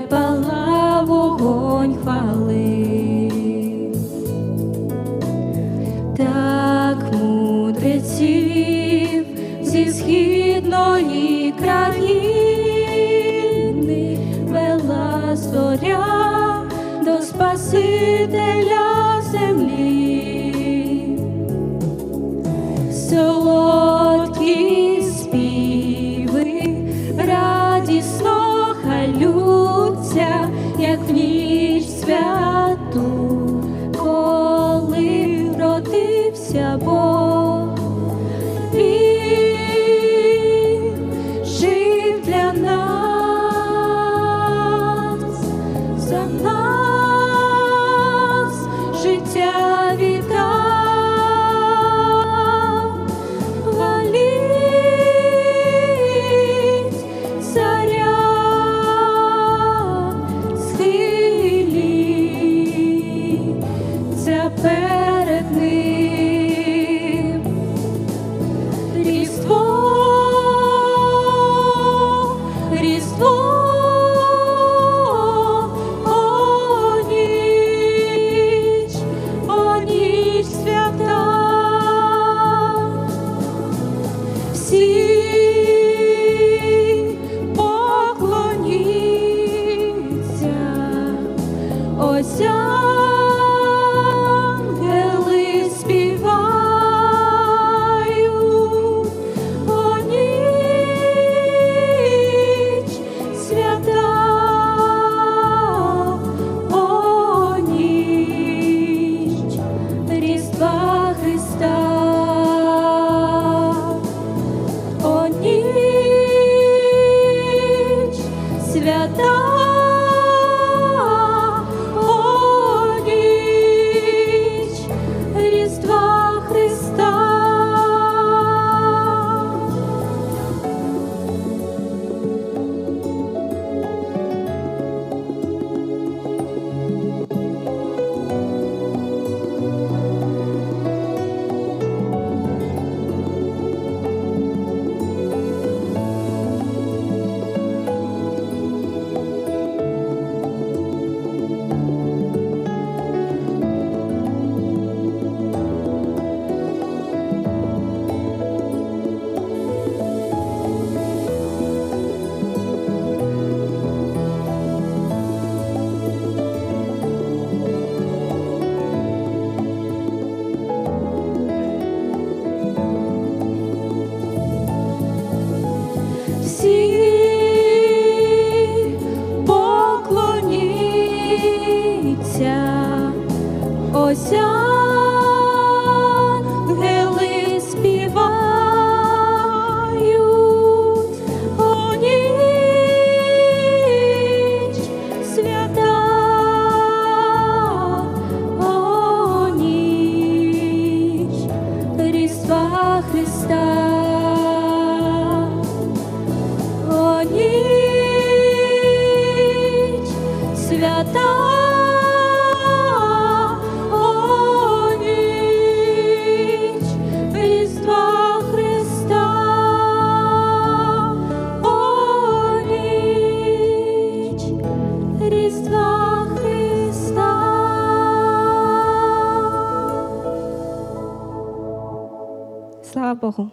by Bala. народився Бог, жив для нас за нас. ah осян, гели співають о свята, о Христа. போகும்.